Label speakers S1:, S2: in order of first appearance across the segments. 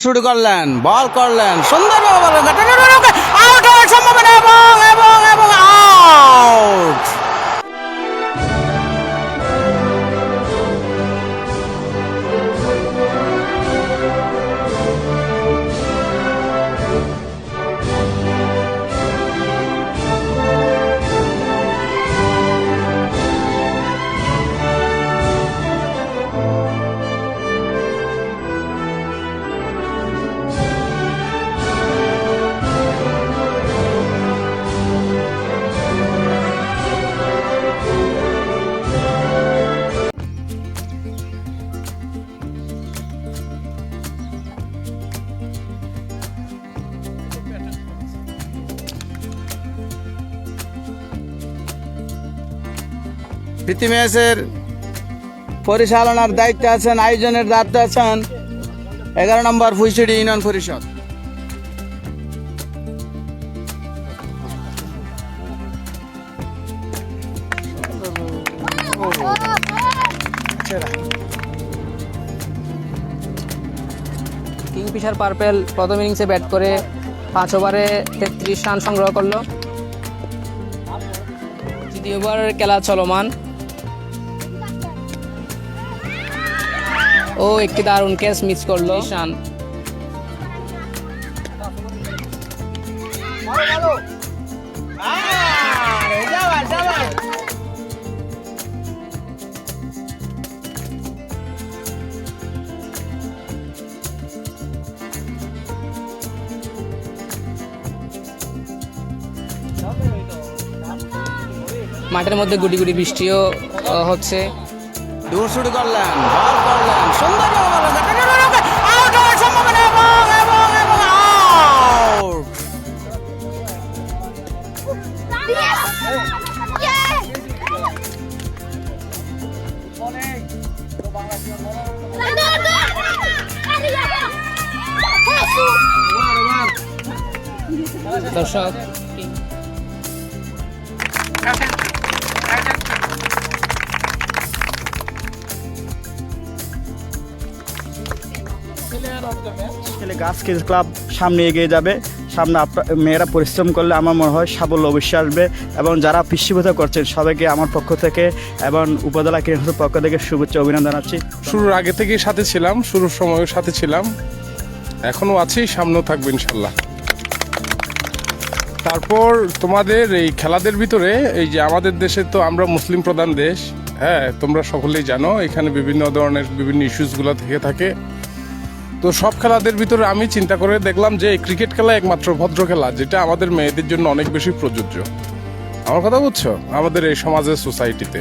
S1: শুরু করলেন বল করলেন সুন্দরভাবে বল আউট হওয়ার সম্ভাবনা এবং এবং এবং প্রীতি ম্যাচের পরিচালনার দায়িত্বে আছেন, আয়োজনের দায়িত্বে আছেন এগারো নম্বর ফুইসিডি ইউনিয়ন পরিষদ।
S2: কিংফিশার পার্পেল প্রথম ইনিংসে ব্যাট করে পাঁচ ওভারে তেত্রিশ রান সংগ্রহ করল। দ্বিতীয় ওভারের খেলা চলমান। ও একটি দারুণ ক্যাচ মিস করল। রান মাঠের মধ্যে গুটি গুটি বৃষ্টিও হচ্ছে।
S1: দূর শুরু করলেন বল করলেন সুন্দরভাবে বল আউট হওয়ার সম্ভাবনা এবং এবং এবং আউট
S2: দর্শক
S3: ছেলে গাছ ক্লাব সামনে এগিয়ে যাবে। সামনে আপনার মেয়েরা পরিশ্রম করলে আমার মনে হয় সাবল্য অবশ্যই আসবে এবং যারা পিসিভূতা করছেন সবাইকে আমার পক্ষ থেকে এবং উপজেলা ক্রীড়া পক্ষ থেকে শুভেচ্ছা অভিনন্দন জানাচ্ছি।
S4: শুরুর আগে থেকেই সাথে ছিলাম, শুরুর সময়ও সাথে ছিলাম। এখনও আছি, সামনেও থাকব ইনশাল্লাহ। তারপর তোমাদের এই খেলাদের ভিতরে, এই যে আমাদের দেশে তো আমরা মুসলিম প্রধান দেশ হ্যাঁ তোমরা সকলেই জানো, এখানে বিভিন্ন ধরনের বিভিন্ন ইস্যুসগুলো থেকে থাকে। তো সব খেলাদের ভিতরে আমি চিন্তা করে দেখলাম যে ক্রিকেট খেলা একমাত্র ভদ্র খেলা, যেটা আমাদের মেয়েদের জন্য অনেক বেশি প্রযোজ্য। আমার কথা বুঝছ? আমাদের এই সমাজের সোসাইটিতে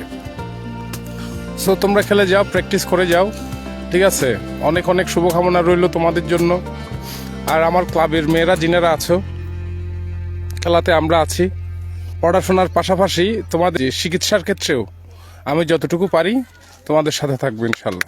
S4: সো তোমরা খেলে যাও প্র্যাকটিস করে যাও, ঠিক আছে? অনেক অনেক শুভকামনা রইল তোমাদের জন্য। আর আমার ক্লাবের মেয়েরা, যিনারা আছো, খেলাতে আমরা আছি। পড়াশোনার পাশাপাশি তোমাদের চিকিৎসার ক্ষেত্রেও আমি যতটুকু পারি তোমাদের সাথে থাকব ইনশাল্লাহ